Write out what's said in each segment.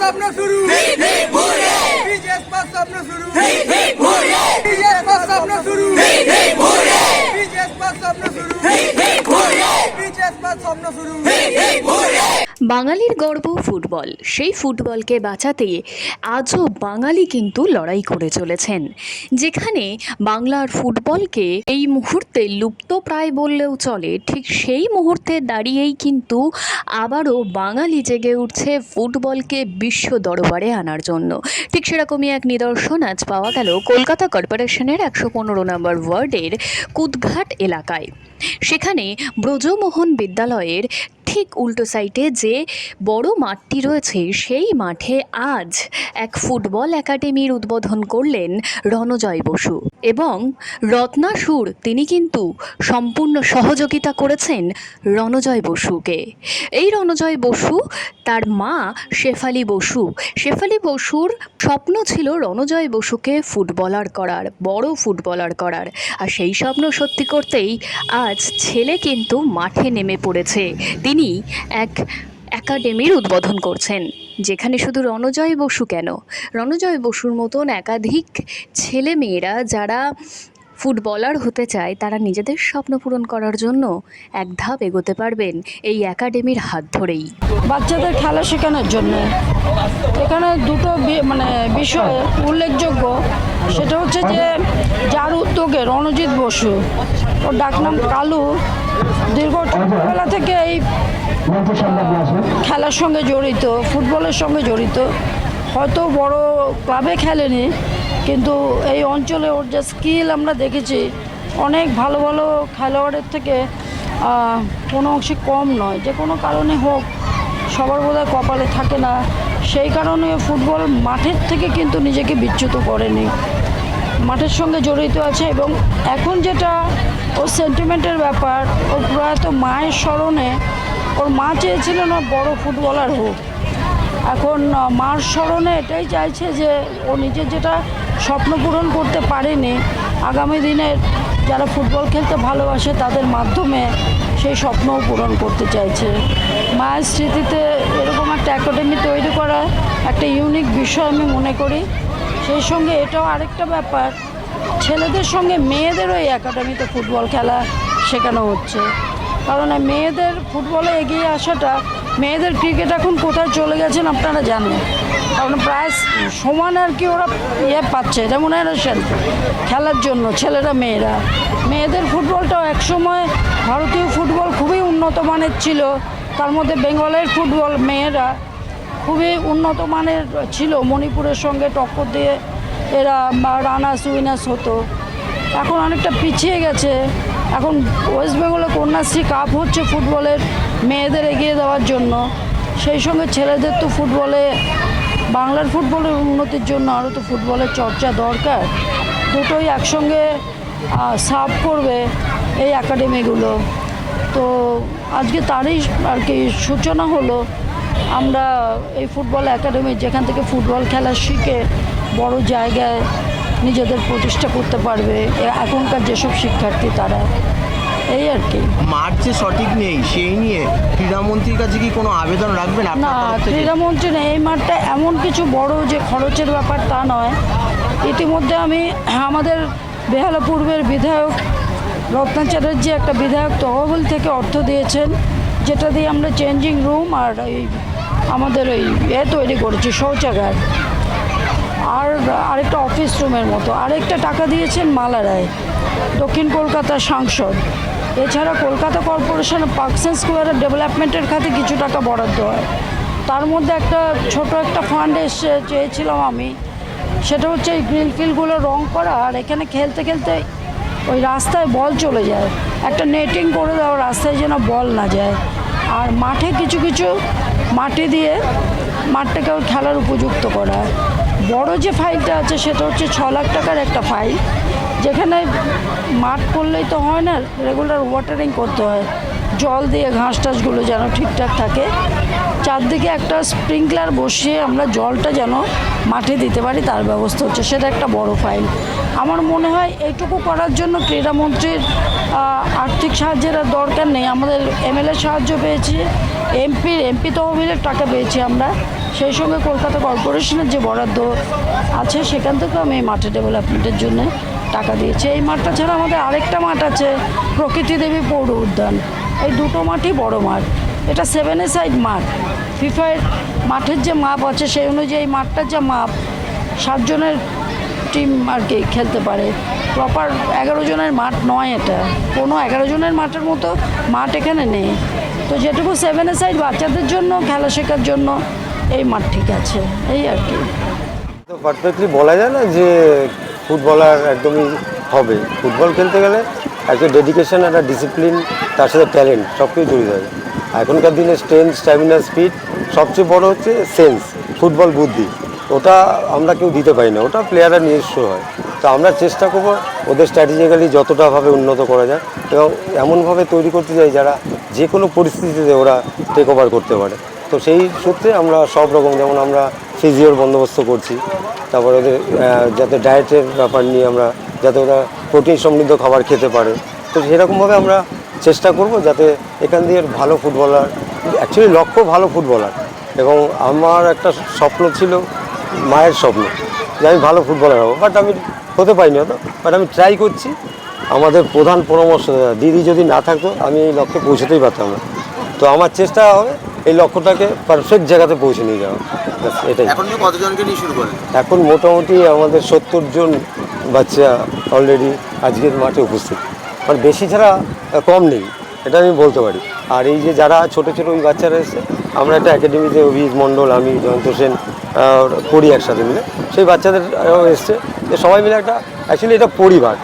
স্বপ্ন শুরু। বিজেস পাস স্বপ্ন শুরু। বিজেস পাস স্বপ্ন শুরু। বিজেস পাস স্বপ্ন শুরু। বিজেস পাস স্বপ্ন শুরু। বাঙালির গর্ব ফুটবল। সেই ফুটবলকে বাঁচাতে আজও বাঙালি কিন্তু লড়াই করে চলেছেন। যেখানে বাংলার ফুটবলকে এই মুহূর্তে লুপ্ত প্রায় বললেও চলে, ঠিক সেই মুহূর্তে দাঁড়িয়েই কিন্তু আবারও বাঙালি জেগে উঠছে ফুটবলকে বিশ্ব দরবারে আনার জন্য। ঠিক সেরকমই এক নিদর্শন আজ পাওয়া গেল কলকাতা কর্পোরেশনের একশো পনেরো নম্বর ওয়ার্ডের কুদঘাট এলাকায়। সেখানে ব্রজমোহন বিদ্যালয়ের ঠিক উল্টো সাইডে যে বড় মাঠটি রয়েছে, সেই মাঠে আজ এক ফুটবল একাডেমির উদ্বোধন করলেন রণজয় বসু এবং রত্নাসুর তিনি কিন্তু সম্পূর্ণ সহযোগিতা করেছেন রণজয় বসুকে। এই রণজয় বসু, তার মা শেফালি বসু, শেফালি বসুর স্বপ্ন ছিল রণজয় বসুকে ফুটবলার করার, বড় ফুটবলার করার। আর সেই স্বপ্ন সত্যি করতেই আজ ছেলে কিন্তু মাঠে নেমে পড়েছে। তিনি এক একাডেমির উদ্বোধন করছেন, যেখানে শুধু রণজয় বসু কেন? রণজয় বসুর মতন একাধিক ছেলে মেয়েরা যারা ফুটবলার হতে চায়, তারা নিজেদের স্বপ্ন পূরণ করার জন্য এক ধাপ এগোতে পারবেন এই একাডেমির হাত ধরেই। বাচ্চাদের খেলা শেখানোর জন্য। এখানে দুটো মানে বিষয় উল্লেখযোগ্য। সেটা হচ্ছে যে, যার উদ্যোগে রণজিৎ বসু, ওর ডাকনাম কালু, দীর্ঘ ছোটবেলা থেকে এই খেলার সঙ্গে জড়িত, ফুটবলের সঙ্গে জড়িত, হয়তো বড় ক্লাবে খেলেনি কিন্তু এই অঞ্চলে ওর যে স্কিল আমরা দেখেছি, অনেক ভালো ভালো খেলোয়াড়ের থেকে কোনো অংশে কম নয়। যে কোনো কারণে হোক, সবার বোধহয় কপালে থাকে না। সেই কারণে ফুটবল মাঠের থেকে কিন্তু নিজেকে বিচ্যুত করেনি। মাঠের সঙ্গে জড়িত আছে এবং এখন যেটা ওর সেন্টিমেন্টের ব্যাপার ওর প্রয়াত মায়ের স্মরণে ওর মা চেয়েছিলেন ও বড় ফুটবলার হোক। এখন মার স্মরণে এটাই চাইছে যে ও নিজের যেটা স্বপ্ন পূরণ করতে পারেনি। আগামী দিনের যারা ফুটবল খেলতে ভালোবাসে, তাদের মাধ্যমে সেই স্বপ্নও পূরণ করতে চাইছে। মায়ের স্মৃতিতে এরকম একটা একাডেমি তৈরি করা একটা ইউনিক বিষয় আমি মনে করি। সেই সঙ্গে এটাও আরেকটা ব্যাপার, ছেলেদের সঙ্গে মেয়েদেরও এই একাডেমিতে ফুটবল খেলা শেখানো হচ্ছে। কারণ মেয়েদের ফুটবলে এগিয়ে আসাটা, মেয়েদের ক্রিকেট এখন কোথায় চলে গেছেন আপনারা জানেন। কারণ প্রায় সমান আর কি ওরা ইয়ে পাচ্ছে রেমুনারেশন খেলার জন্য, ছেলেরা, মেয়েরা। মেয়েদের ফুটবলটাও একসময় ভারতীয় ফুটবল খুবই উন্নত মানের ছিল, তার মধ্যে বেঙ্গলের ফুটবল মেয়েরা খুবই উন্নত মানের ছিল, মণিপুরের সঙ্গে টক্কর দিয়ে এরা বা রানার্স, উইনার্স হতো। এখন অনেকটা পিছিয়ে গেছে। এখন ওয়েস্ট বেঙ্গলে কন্যাশ্রী কাপ হচ্ছে ফুটবলের, মেয়েদের এগিয়ে দেওয়ার জন্য। সেই সঙ্গে ছেলেদের তো ফুটবলে বাংলার ফুটবলের উন্নতির জন্য আরও তো ফুটবলের চর্চা দরকার। দুটোই একসঙ্গে সার্ভ করবে এই একাডেমিগুলো তো আজকে তারই আর কি সূচনা হলো, আমরা এই ফুটবল একাডেমি যেখান থেকে ফুটবল খেলা শিখে বড় জায়গায় নিজেদের প্রতিষ্ঠা করতে পারবে। এখনকার যেসব শিক্ষার্থী তারা। এই আর কি। মাঠ যে সঠিক নেই সেই নিয়ে ক্রীড়ামন্ত্রীর কাছে কি কোনো আবেদন রাখবেন না ক্রীড়ামন্ত্রী না এই মাঠটা এমন কিছু বড় যে খরচের ব্যাপার তা নয়। ইতিমধ্যে আমি আমাদের বেহালা পূর্বের বিধায়ক রত্না চ্যাটার্জি একটা বিধায়ক তহবিল থেকে অর্থ দিয়েছেন যেটা দিয়ে আমরা চেঞ্জিং রুম আর এই আমাদের ওই এ তৈরি করেছি শৌচাগার। আর আরেকটা অফিস রুমের মতো। আরেকটা টাকা দিয়েছেন মালা রায় দক্ষিণ কলকাতার সাংসদ। এছাড়া কলকাতা কর্পোরেশন পার্কস অ্যান্ড স্কোয়ারের ডেভেলপমেন্টের খাতে কিছু টাকা বরাদ্দ হয়। তার মধ্যে একটা ছোট একটা ফান্ড এসে চেয়েছিলাম আমি। সেটা হচ্ছে এই গ্রিল ফিলগুলো রং করা আর এখানে খেলতে খেলতে ওই রাস্তায় বল চলে যায়। একটা নেটিং করে দেওয়া রাস্তায় যেন বল না যায়। আর মাঠে কিছু কিছু মাটি দিয়ে মাঠটাকে ওই খেলার উপযুক্ত করা। বড় যে ফাইলটা আছে সেটা হচ্ছে ছ লাখ টাকার একটা ফাইল যেখানে মাঠ করলেই তো হয় না রেগুলার ওয়াটারিং করতে হয়। জল দিয়ে ঘাস টাসগুলো যেন ঠিকঠাক থাকে। চারদিকে একটা স্প্রিংকলার বসিয়ে আমরা জলটা যেন মাঠে দিতে পারি, তার ব্যবস্থা হচ্ছে। সেটা একটা বড় ফাইল আমার মনে হয় এইটুকু করার জন্য ক্রীড়ামন্ত্রীর আর্থিক সাহায্যের আর দরকার নেই। আমাদের এমএলএ সাহায্য পেয়েছি, এমপির, এমপি তহবিলের টাকা পেয়েছি আমরা। সেই সঙ্গে কলকাতা কর্পোরেশনের যে বরাদ্দ আছে, সেখান থেকেও আমি এই মাঠে ডেভেলপমেন্টের জন্য টাকা দিয়েছে। এই মাঠটা ছাড়া আমাদের আরেকটা মাঠ আছে, প্রকৃতি দেবী পৌর উদ্যান। এই দুটো মাঠই বড় মাঠ। এটা সেভেন এ সাইড মাঠ। ফিফার মাঠের যে মাপ আছে, সেই অনুযায়ী এই মাঠটার যে মাপ সাতজনের টিম আর কি খেলতে পারে। প্রপার এগারো জনের মাঠ নয় এটা। কোনো এগারো জনের মাঠের মতো মাঠ এখানে নেই। তো যেটুকু সেভেন এ সাইড বাচ্চাদের জন্য, খেলা শেখার জন্য, এই মাঠ ঠিক আছে। এই আর কি। বলা যায় না যে ফুটবলার একদমই হবে। ফুটবল খেলতে গেলে একটা ডেডিকেশন একটা ডিসিপ্লিন তার সাথে ট্যালেন্ট সব কিছু জড়িত থাকে। এখনকার দিনে স্ট্রেংথ স্ট্যামিনা স্পিড সবচেয়ে বড় হচ্ছে সেন্স ফুটবল বুদ্ধি। ওটা আমরা কেউ দিতে পারি না। ওটা প্লেয়াররা নিজস্ব হয়। তো আমরা চেষ্টা করব ওদের স্ট্র্যাটেজিক্যালি যতটাভাবে উন্নত করা যায় এবং এমনভাবে তৈরি করতে চাই যারা যে কোনো পরিস্থিতিতে ওরা টেক ওভার করতে পারে। তো সেই সূত্রে আমরা সব রকম যেমন আমরা ফিজিওর বন্দোবস্ত করছি তারপরে ওদের যাতে ডায়েটের ব্যাপার নিয়ে আমরা, যাতে ওরা প্রোটিন সমৃদ্ধ খাবার খেতে পারে। তো সেরকমভাবে আমরা চেষ্টা করব যাতে এখান দিয়ে ভালো ফুটবলার অ্যাকচুয়ালি লক্ষ্য ভালো ফুটবলার এবং আমার একটা স্বপ্ন ছিল, মায়ের স্বপ্ন, যে আমি ভালো ফুটবলার হব। বাট আমি হতে পারিনি হতো বাট আমি ট্রাই করছি। আমাদের প্রধান পরামর্শ, দিদি যদি না থাকতো, আমি এই লক্ষ্যে পৌঁছতেই পারতাম না। তো আমার চেষ্টা হবে এই লক্ষ্যটাকে পারফেক্ট জায়গাতে পৌঁছে নিয়ে যাওয়া এটাই এখন কতজনকে নিয়ে শুরু করেন? এখন মোটামুটি আমাদের সত্তর জন বাচ্চা অলরেডি আজকের মাঠে উপস্থিত। মানে বেশি ছাড়া কম নেই এটা আমি বলতে পারি। আর এই যে যারা ছোট ছোট ওই বাচ্চারা এসছে আমরা একটা একাডেমিতে অভিজিৎ মণ্ডল আমি জয়ন্ত সেন পড়ি একসাথে মিলে। সেই বাচ্চাদের এসছে। যে সবাই মিলে একটা অ্যাকচুয়ালি এটা পরিবার।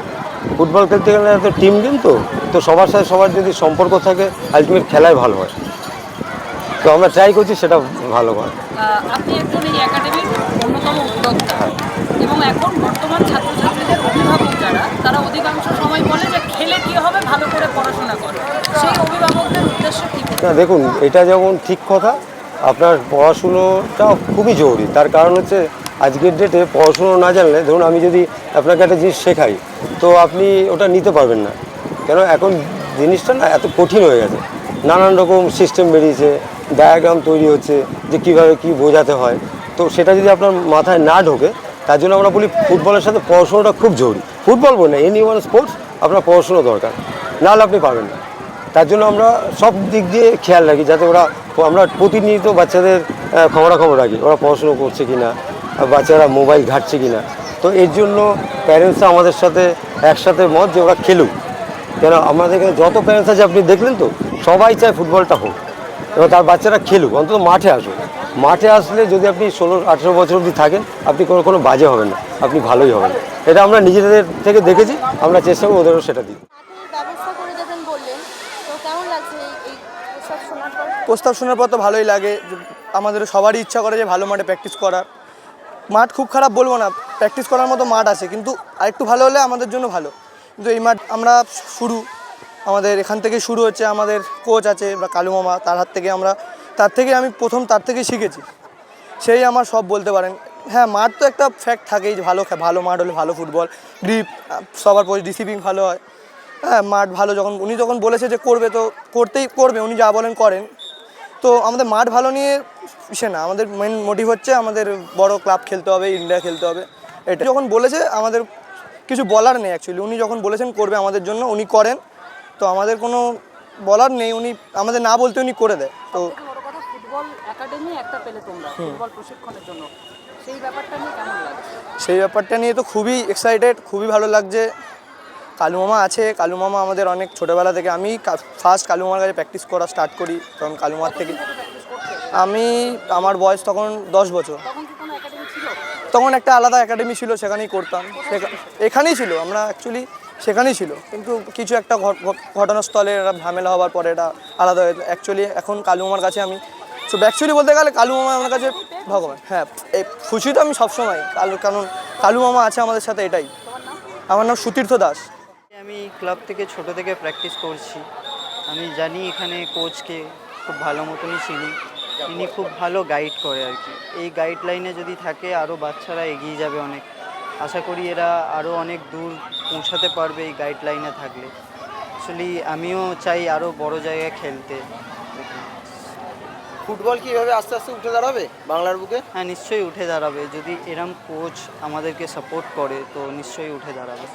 ফুটবল খেলতে গেলে তো টিম গেম তো। তো সবার সাথে সবার যদি সম্পর্ক থাকে আলটিমেট খেলায় ভালো হয়। তো আমরা ট্রাই করছি সেটা ভালো আপনি একজন এই একাডেমির অন্যতম উদ্যোক্তা। এবং এখন বর্তমান ছাত্রছাত্রীদের অভিভাবক যারা তারা অধিকাংশ সময় বলে যে খেলে কি হবে ভালো করে পড়াশোনা করো। সেই অভিভাবকদের উদ্দেশ্য কি? না দেখুন এটা যেমন ঠিক কথা আপনার পড়াশুনোটা খুবই জরুরি। তার কারণ হচ্ছে আজকের ডেটে পড়াশুনো না জানলে ধরুন আমি যদি আপনাকে একটা জিনিস শেখাই তো আপনি ওটা নিতে পারবেন না। কেন এখন জিনিসটা না এত কঠিন হয়ে গেছে। নানান রকম সিস্টেম বেরিয়েছে ডায়াগ্রাম তৈরি হচ্ছে যে কীভাবে কী বোঝাতে হয়। তো সেটা যদি আপনার মাথায় না ঢোকে, তার জন্য আমরা বলি ফুটবলের সাথে পড়াশোনাটা খুব জরুরি। ফুটবল বলে এনি ওয়ান স্পোর্টস আপনার পড়াশুনো দরকার। নাহলে আপনি পারবেন না। তার জন্য আমরা সব দিক দিয়ে খেয়াল রাখি, যাতে ওরা আমরা প্রতিনিয়ত বাচ্চাদের খবরাখবর রাখি, ওরা পড়াশুনো করছে কি না বাচ্চারা মোবাইল ঘাটছে কি না তো এর জন্য প্যারেন্টসরা আমাদের সাথে একসাথে মত যে ওরা খেলুক। কেন, আমাদের এখানে যত প্যারেন্টস আছে, আপনি দেখলেন তো সবাই চায় ফুটবলটা হোক। এবং তার বাচ্চারা খেলুক অন্তত মাঠে আসুক। মাঠে আসলে যদি আপনি ষোলো আঠেরো বছর অবধি থাকেন আপনি কোনো কোনো বাজে হবেন না আপনি ভালোই হবেন। এটা আমরা নিজেদের থেকে দেখেছি আমরা চেষ্টা করব ওদেরও সেটা দিই প্রস্তাব শোনার পর? তো ভালোই লাগে আমাদের সবারই ইচ্ছা করে যে ভালো মাঠে প্র্যাকটিস করার। মাঠ খুব খারাপ বলব না প্র্যাকটিস করার মতো মাঠ আছে কিন্তু আরেকটু ভালো হলে আমাদের জন্য ভালো। কিন্তু এই মাঠ আমরা শুরু আমাদের এখান থেকে শুরু হচ্ছে, আমাদের কোচ আছে কালু মামা, তার হাত থেকে আমরা, তার থেকে আমি প্রথম তার থেকে শিখেছি। সেই আমার সব বলতে পারেন। হ্যাঁ মাঠ তো একটা ফ্যাক্ট থাকেই, ভালো ভালো মাঠ হলে ভালো ফুটবল গ্রিপ সবার পর ডিসিপ্লিন ভালো হয়। হ্যাঁ মাঠ ভালো যখন, উনি যখন বলেছে যে করবে তো করতেই করবে, উনি যা বলেন করেন। তো আমাদের মাঠ ভালো নিয়ে সে না, আমাদের মেন মোটিভ হচ্ছে আমাদের বড় ক্লাব খেলতে হবে ইন্ডিয়া খেলতে হবে, এটা। যখন বলেছে, আমাদের কিছু বলার নেই অ্যাকচুয়ালি উনি যখন বলেছেন করবে আমাদের জন্য, উনি করেন। তো আমাদের কোনো বলার নেই উনি আমাদের না বলতে উনি করে দেয়। তো থেকে বড় কথা ফুটবল একাডেমি একটা পেলে তোমরা ফুটবল প্রশিক্ষণের জন্য। সেই ব্যাপারটা নিয়ে কেমন লাগছে? সেই ব্যাপারটা নিয়ে তো খুবই এক্সাইটেড খুবই ভালো লাগছে। কালু মামা আছে কালু মামা আমাদের অনেক ছোটোবেলা থেকে আমি ফার্স্ট কালু মামার কাছে প্র্যাকটিস করা স্টার্ট করি তখন কালু মামার থেকে আমি আমার বয়স তখন দশ বছর। তখন একটা আলাদা একাডেমি ছিল সেখানেই করতাম। এখানেই ছিল আমরা অ্যাকচুয়ালি সেখানেই ছিল। কিন্তু কিছু একটা ঘট- ঘট- ঘটনাস্থলে একটা ঝামেলা হওয়ার পরে এটা আলাদা হয়ে অ্যাকচুয়ালি এখন কালু মামার কাছে আমি তো অ্যাকচুয়ালি বলতে গেলে কালু মামা আমার কাছে ভগবান। হ্যাঁ এই খুশি তো আমি সবসময়। কালু কারণ কালু মামা আছে আমাদের সাথে এটাই। আমার নাম সুতীর্থ দাস। আমি ক্লাব থেকে ছোট থেকে প্র্যাকটিস করছি। আমি জানি এখানে কোচকে খুব ভালো মতনই চিনি। তিনি খুব ভালো গাইড করে আর কি। এই গাইডলাইনে যদি থাকে আরও বাচ্চারা এগিয়ে যাবে অনেক। আশা করি এরা আরও অনেক দূর পৌঁছাতে পারবে এই গাইডলাইনে থাকলে। অ্যাকচুয়ালি আমিও চাই আরও বড় জায়গায় খেলতে। ফুটবল কি এভাবে আস্তে আস্তে উঠে দাঁড়াবে বাংলার বুকে? হ্যাঁ নিশ্চয়ই উঠে দাঁড়াবে। যদি এরম কোচ আমাদেরকে সাপোর্ট করে তো নিশ্চয়ই উঠে দাঁড়াবে।